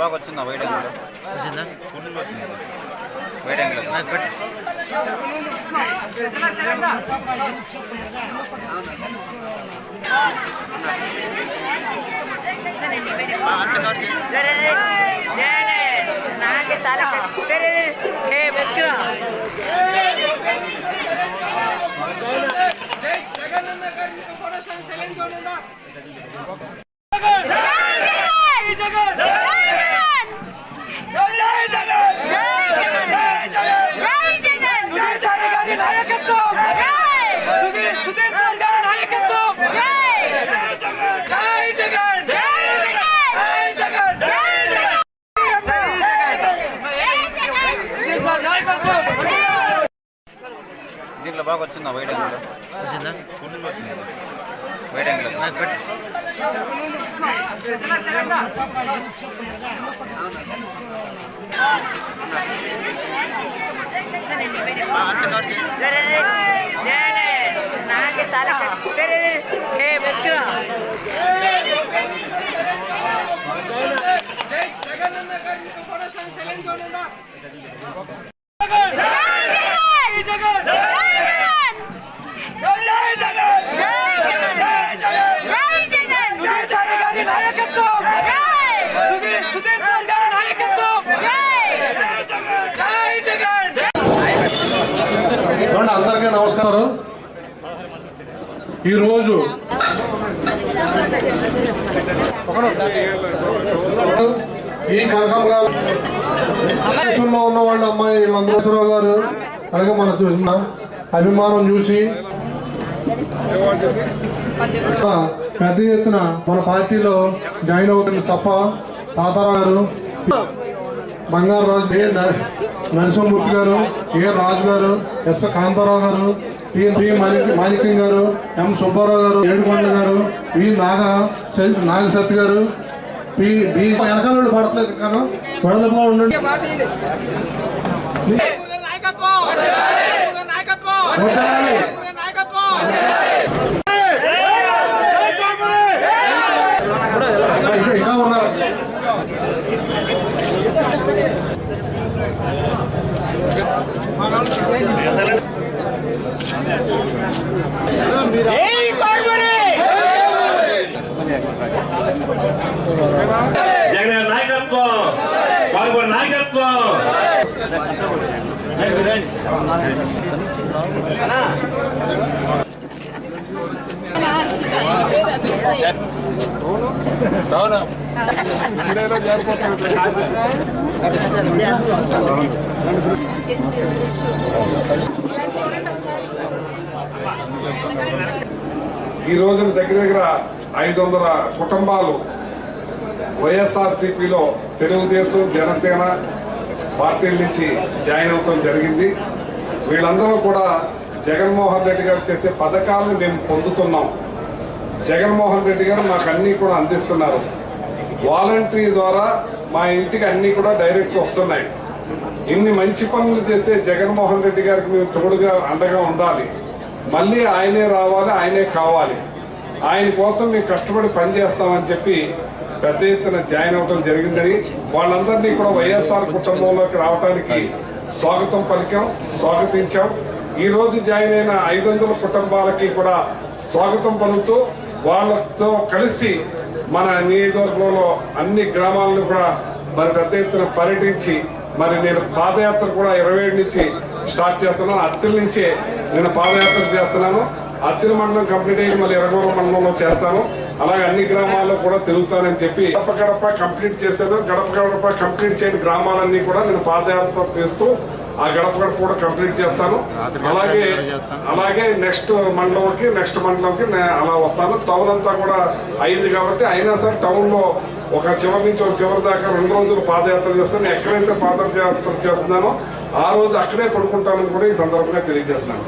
బాగా వచ్చిందా white angle వచ్చిందా? ఫుల్ వచ్చింది. వైట్ యాంగిల్ నాకు పెట్టు. ఆ, అంత కవర్ చేయి. దీంట్లో బాగా వచ్చిందా వైట్ యాంగిల్ వచ్చిందా ఫుల్ వచ్చింది వైట్ యాంగిల్ నాకు పెట్టు. ఆ, అంత కవర్ చేయి. అందరికీ నమస్కారం. ఈరోజు ఈ కనకంగా దేశంలో ఉన్న వాళ్ళ అమ్మాయి వీళ్ళందరూ గారు అలాగే మనం చూసిన అభిమానం చూసి పెద్ద ఎత్తున మన పార్టీలో జాయిన్ అవుతున్న సప్ప తాతారావు గారు. బంగారు రాజు ఏ నరసింహమూర్తి గారు ఏ రాజు గారు ఎస్ కాంతారావు గారు టి మాణిక్యం గారు ఎం సుబ్బారావు గారు ఏడుకొండ గారు వి నాగ నాగసత్తి గారు పి బి వెనకాల వాళ్ళు పడట్లేదు కదా ఉండండి. నాయకత్వం! జగన్ నాయకత్వం! బాబు నాయకత్వం! ఈ రోజున దగ్గర దగ్గర ఐదు వందల కుటుంబాలు వైఎస్ఆర్సీపీలో తెలుగుదేశం జనసేన పార్టీల నుంచి జాయిన్ అవటం జరిగింది. వీళ్ళందరూ కూడా జగన్మోహన్ రెడ్డి గారు చేసే పథకాలను మేము పొందుతున్నాం. జగన్మోహన్ రెడ్డి గారు మాకు అన్నీ కూడా అందిస్తున్నారు. వాలంటరీ ద్వారా మా ఇంటికి అన్నీ కూడా డైరెక్ట్ వస్తున్నాయి. ఇన్ని మంచి పనులు చేసే జగన్మోహన్ రెడ్డి గారికి మేము తోడుగా అండగా ఉండాలి. మళ్ళీ ఆయనే రావాలి ఆయనే కావాలి. ఆయన కోసం మేము కష్టపడి పనిచేస్తామని చెప్పి పెద్ద ఎత్తున జాయిన్ అవ్వడం జరిగిందని వాళ్ళందరినీ కూడా వైఎస్ఆర్ కుటుంబంలోకి రావడానికి స్వాగతం పలికాం స్వాగతించాం. ఈరోజు జాయిన్ అయిన ఐదు వందల కుటుంబాలకి కూడా స్వాగతం పలుకుతూ వాళ్ళతో కలిసి మన నియోజకవర్గంలో అన్ని గ్రామాలను కూడా మరి పెద్ద ఎత్తున పర్యటించి మరి నేను పాదయాత్ర కూడా ఇరవై ఏడు నుంచి స్టార్ట్ చేస్తున్నాను. అత్తిల నుంచే నేను పాదయాత్ర చేస్తున్నాను. అత్తిల మండలం కంప్లీట్ అయ్యి మళ్ళీ ఎరగూరు మండలంలో చేస్తాను. అలాగే అన్ని గ్రామాల్లో కూడా తిరుగుతానని చెప్పి గడప గడప కంప్లీట్ చేశాను. గడప గడప కంప్లీట్ చేయని గ్రామాలన్నీ కూడా నేను పాదయాత్ర చేస్తూ ఆ గడప గడప కూడా కంప్లీట్ చేస్తాను. అలాగే అలాగే నెక్స్ట్ మండలంకి నెక్స్ట్ మండలంకి అలా వస్తాను. టౌన్ అంతా కూడా అయింది కాబట్టి అయినా సరే టౌన్లో ఒక చివరి నుంచి ఒక చివరి దాకా రెండు రోజులు పాదయాత్ర చేస్తాను. ఎక్కడైతే పాదయాత్ర చేస్తున్నానో ఆ రోజు అక్కడే పడుకుంటానని కూడా ఈ సందర్భంగా తెలియజేస్తున్నాను.